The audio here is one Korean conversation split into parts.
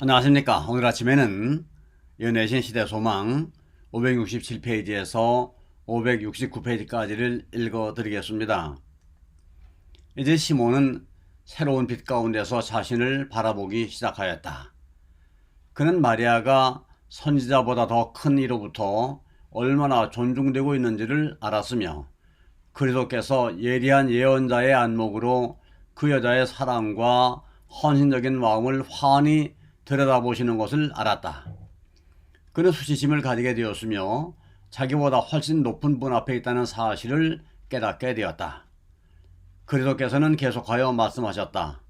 안녕하십니까. 오늘 아침에는 연애신 시대 소망 567페이지에서 569페이지까지를 읽어 드리겠습니다. 이제 시몬은 새로운 빛 가운데서 자신을 바라보기 시작하였다. 그는 마리아가 선지자보다 더 큰 이로부터 얼마나 존중되고 있는지를 알았으며 그리스도께서 예리한 예언자의 안목으로 그 여자의 사랑과 헌신적인 마음을 환히 들여다보시는 것을 알았다. 그는 수치심을 가지게 되었으며 자기보다 훨씬 높은 분 앞에 있다는 사실을 깨닫게 되었다. 그리스도께서는 계속하여 말씀하셨다.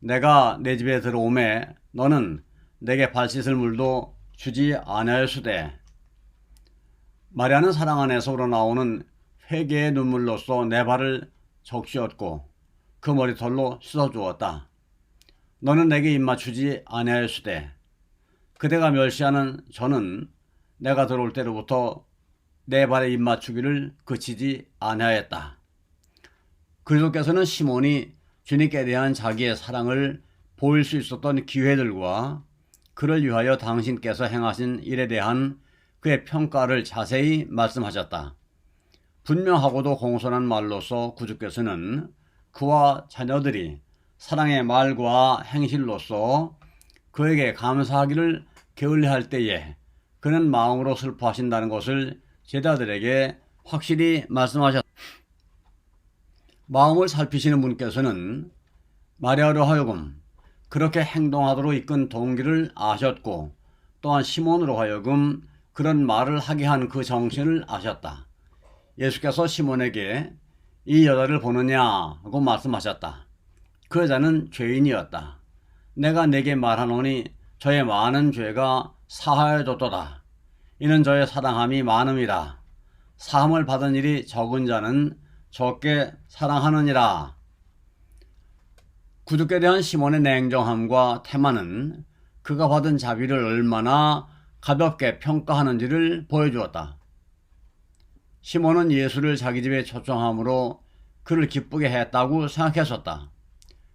내가 내 집에 들어오매 너는 내게 발 씻을 물도 주지 아니하였으되 마리아는 사랑 안에서 우러나오는 회개의 눈물로써 내 발을 적시었고 그 머리털로 씻어주었다. 너는 내게 입맞추지 아니하였으되 그대가 멸시하는 저는 내가 들어올 때로부터 내 발에 입맞추기를 그치지 아니하였다. 그리스도께서는 시몬이 주님께 대한 자기의 사랑을 보일 수 있었던 기회들과 그를 위하여 당신께서 행하신 일에 대한 그의 평가를 자세히 말씀하셨다. 분명하고도 공손한 말로서 구주께서는 그와 자녀들이 사랑의 말과 행실로서 그에게 감사하기를 게을리할 때에 그는 마음으로 슬퍼하신다는 것을 제자들에게 확실히 말씀하셨다. 마음을 살피시는 분께서는 마리아로 하여금 그렇게 행동하도록 이끈 동기를 아셨고 또한 시몬으로 하여금 그런 말을 하게 한 그 정신을 아셨다. 예수께서 시몬에게 이 여자를 보느냐고 말씀하셨다. 그 여자는 죄인이었다. 내가 내게 말하노니 저의 많은 죄가 사하여졌도다. 이는 저의 사랑함이 많음이라. 사함을 받은 일이 적은 자는 적게 사랑하느니라. 구두께 대한 시몬의 냉정함과 태만은 그가 받은 자비를 얼마나 가볍게 평가하는지를 보여주었다. 시몬은 예수를 자기 집에 초청함으로 그를 기쁘게 했다고 생각했었다.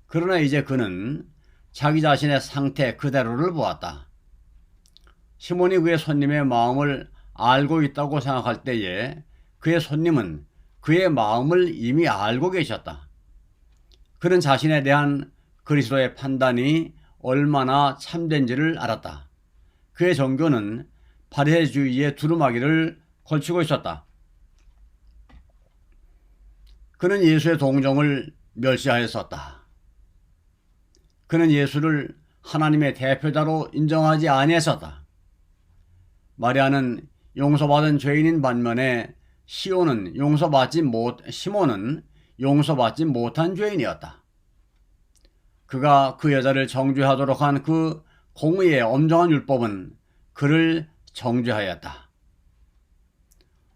그러나 이제 그는 자기 자신의 상태 그대로를 보았다. 시몬이 그의 손님의 마음을 알고 있다고 생각할 때에 그의 손님은 그의 마음을 이미 알고 계셨다. 그는 자신에 대한 그리스도의 판단이 얼마나 참된지를 알았다. 그의 종교는 바리새주의의 두루마기를 걸치고 있었다. 그는 예수의 동정을 멸시하였었다. 그는 예수를 하나님의 대표자로 인정하지 아니했었다. 마리아는 용서받은 죄인인 반면에 시온은 용서받지 못 시몬은 용서받지 못한 죄인이었다. 그가 그 여자를 정죄하도록 한 그 공의의 엄정한 율법은 그를 정죄하였다.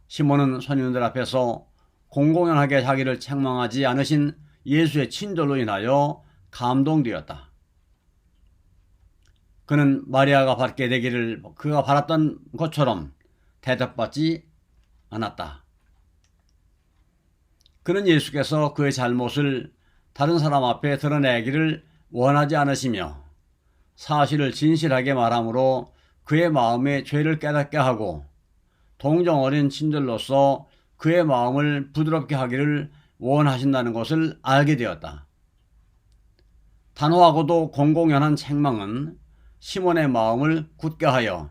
시몬은 선인들 앞에서 공공연하게 자기를 책망하지 않으신 예수의 친절로 인하여 감동되었다. 그는 마리아가 받게 되기를 그가 바랐던 것처럼 대답받지 않았다. 그는 예수께서 그의 잘못을 다른 사람 앞에 드러내기를 원하지 않으시며 사실을 진실하게 말함으로 그의 마음의 죄를 깨닫게 하고 동정 어린 친절로서 그의 마음을 부드럽게 하기를 원하신다는 것을 알게 되었다. 단호하고도 공공연한 책망은 시몬의 마음을 굳게 하여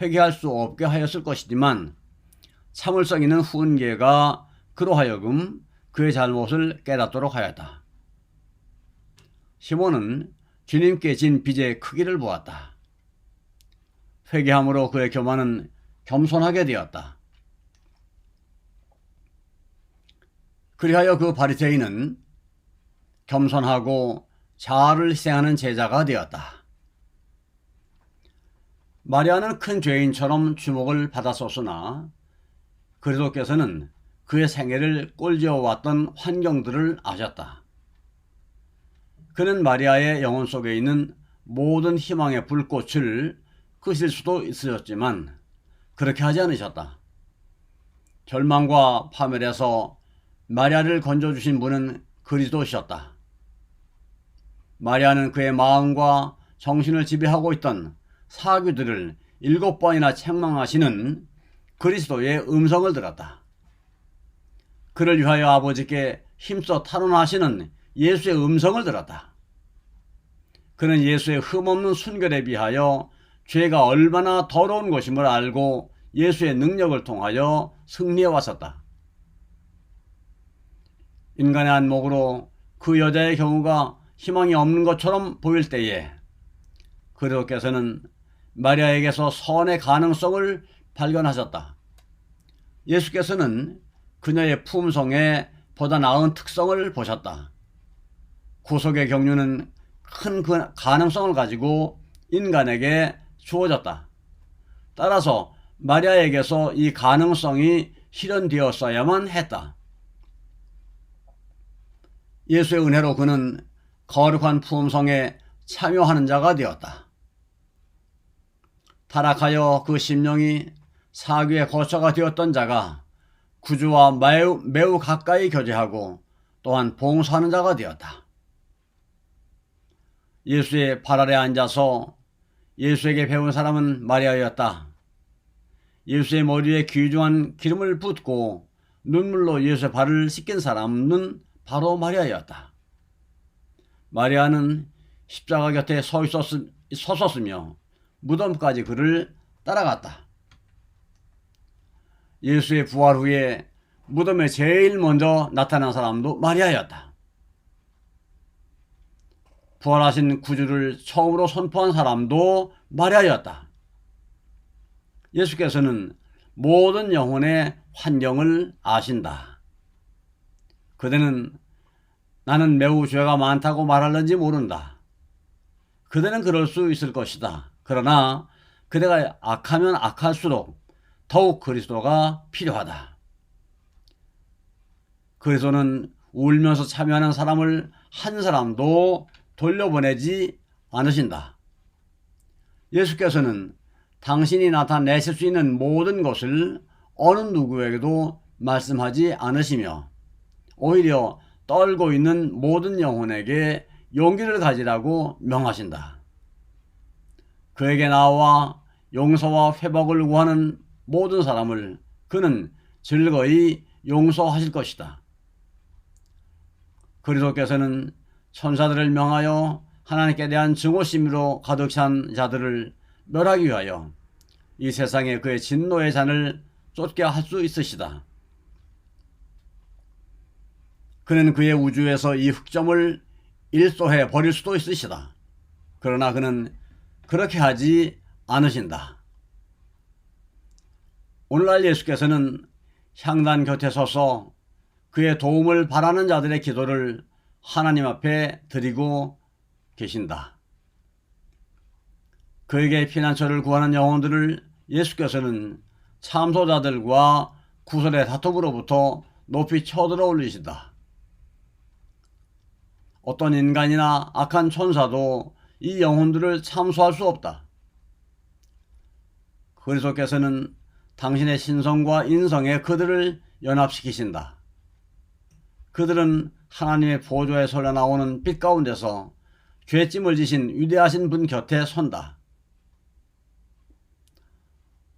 회개할 수 없게 하였을 것이지만 참을성 있는 훈계가 그로 하여금 그의 잘못을 깨닫도록 하였다. 시몬은 주님께 진 빚의 크기를 보았다. 회개함으로 그의 교만은 겸손하게 되었다. 그리하여 그 바리새인은 겸손하고 자아를 희생하는 제자가 되었다. 마리아는 큰 죄인처럼 주목을 받았었으나 그리스도께서는 그의 생애를 꼴지어 왔던 환경들을 아셨다. 그는 마리아의 영혼 속에 있는 모든 희망의 불꽃을 끄실 수도 있으셨지만 그렇게 하지 않으셨다. 절망과 파멸에서 마리아를 건져주신 분은 그리스도셨다. 마리아는 그의 마음과 정신을 지배하고 있던 사귀들을 일곱 번이나 책망하시는 그리스도의 음성을 들었다. 그를 위하여 아버지께 힘써 탄원하시는 예수의 음성을 들었다. 그는 예수의 흠없는 순결에 비하여 죄가 얼마나 더러운 것임을 알고 예수의 능력을 통하여 승리해 왔었다. 인간의 안목으로 그 여자의 경우가 희망이 없는 것처럼 보일 때에 그리스도께서는 마리아에게서 선의 가능성을 발견하셨다. 예수께서는 그녀의 품성에 보다 나은 특성을 보셨다. 구속의 경륜은 큰그 가능성을 가지고 인간에게 주어졌다. 따라서 마리아에게서 이 가능성이 실현되었어야만 했다. 예수의 은혜로 그는 거룩한 품성에 참여하는 자가 되었다. 타락하여 그 심령이 사귀의 거처가 되었던 자가 구주와 매우, 매우 가까이 교제하고 또한 봉사하는 자가 되었다. 예수의 발 아래 앉아서 예수에게 배운 사람은 마리아였다. 예수의 머리에 귀중한 기름을 붓고 눈물로 예수의 발을 씻긴 사람은 바로 마리아였다. 마리아는 십자가 곁에 서 있었, 섰었으며 무덤까지 그를 따라갔다. 예수의 부활 후에 무덤에 제일 먼저 나타난 사람도 마리아였다. 부활하신 구주를 처음으로 선포한 사람도 마리아였다. 예수께서는 모든 영혼의 환경을 아신다. 그대는 나는 매우 죄가 많다고 말할는지 모른다. 그대는 그럴 수 있을 것이다. 그러나 그대가 악하면 악할수록 더욱 그리스도가 필요하다. 그리스도는 울면서 참여하는 사람을 한 사람도 돌려보내지 않으신다. 예수께서는 당신이 나타내실 수 있는 모든 것을 어느 누구에게도 말씀하지 않으시며 오히려 떨고 있는 모든 영혼에게 용기를 가지라고 명하신다. 그에게 나와 용서와 회복을 구하는 모든 사람을 그는 즐거이 용서하실 것이다. 그리스도께서는 천사들을 명하여 하나님께 대한 증오심으로 가득 찬 자들을 멸하기 위하여 이 세상에 그의 진노의 잔을 쏟게 할 수 있으시다. 그는 그의 우주에서 이 흑점을 일소해 버릴 수도 있으시다. 그러나 그는 그렇게 하지 않으신다. 오늘날 예수께서는 향단 곁에 서서 그의 도움을 바라는 자들의 기도를 하나님 앞에 드리고 계신다. 그에게 피난처를 구하는 영혼들을 예수께서는 참소자들과 구설의 다툼으로부터 높이 쳐들어 올리신다. 어떤 인간이나 악한 천사도 이 영혼들을 참소할 수 없다. 그리스도께서는 당신의 신성과 인성에 그들을 연합시키신다. 그들은 하나님의 보좌에 설려 나오는 빛 가운데서 죄짐을 지신 위대하신 분 곁에 선다.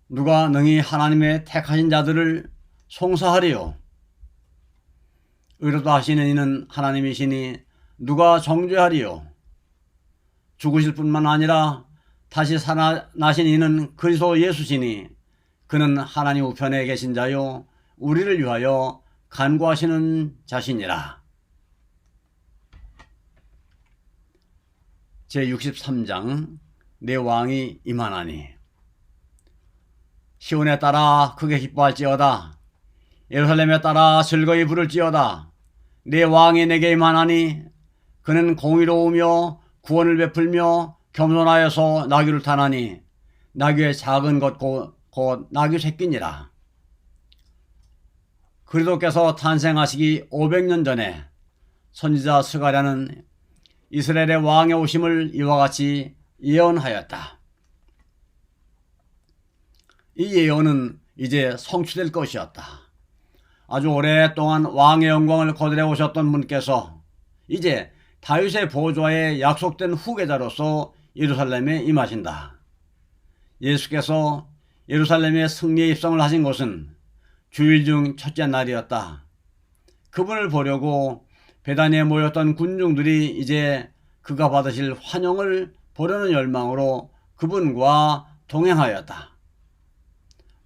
누가 능히 하나님의 택하신 자들을 송사하리요? 의로다 하시는 이는 하나님이시니 누가 정죄하리요? 죽으실 뿐만 아니라 다시 살아나신 이는 그리스도 예수시니 그는 하나님 우편에 계신 자요 우리를 위하여 간구하시는 자신이라. 제63장 내 왕이 임하나니 시온에 따라 크게 기뻐할지어다 예루살렘에 따라 즐거이 부를지어다 내 왕이 내게 임하나니 그는 공의로우며 구원을 베풀며 겸손하여서 나귀를 타나니 나귀의 작은 것 곧, 곧 나귀 새끼니라. 그리스도께서 탄생하시기 500년 전에 선지자 스가랴는 이스라엘의 왕의 오심을 이와 같이 예언하였다. 이 예언은 이제 성취될 것이었다. 아주 오랫동안 왕의 영광을 거들해 오셨던 분께서 이제 다윗의 보좌에 약속된 후계자로서 예루살렘에 임하신다. 예수께서 예루살렘에 승리의 입성을 하신 것은 주일 중 첫째 날이었다. 그분을 보려고 베단에 모였던 군중들이 이제 그가 받으실 환영을 보려는 열망으로 그분과 동행하였다.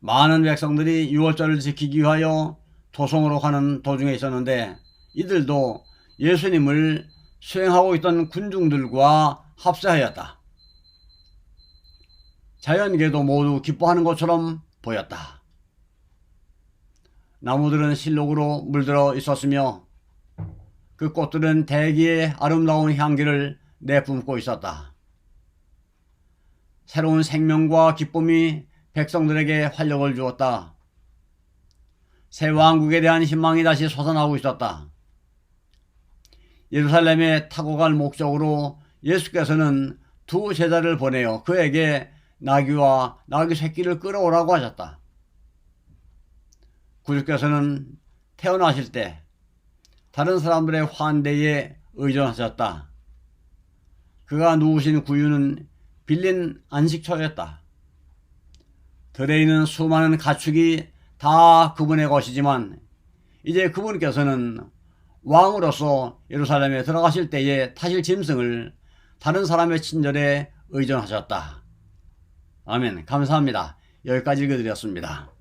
많은 백성들이 유월절을 지키기 위하여 도성으로 가는 도중에 있었는데 이들도 예수님을 수행하고 있던 군중들과 합세하였다. 자연계도 모두 기뻐하는 것처럼 보였다. 나무들은 실록으로 물들어 있었으며 그 꽃들은 대기의 아름다운 향기를 내뿜고 있었다. 새로운 생명과 기쁨이 백성들에게 활력을 주었다. 새 왕국에 대한 희망이 다시 솟아나고 있었다. 예루살렘에 타고 갈 목적으로 예수께서는 두 제자를 보내어 그에게 나귀와 나귀 새끼를 끌어오라고 하셨다. 구주께서는 태어나실 때 다른 사람들의 환대에 의존하셨다. 그가 누우신 구유는 빌린 안식처였다. 들에 있는 수많은 가축이 다 그분의 것이지만 이제 그분께서는 왕으로서 예루살렘에 들어가실 때에 타실 짐승을 다른 사람의 친절에 의존하셨다. 아멘. 감사합니다. 여기까지 읽어드렸습니다.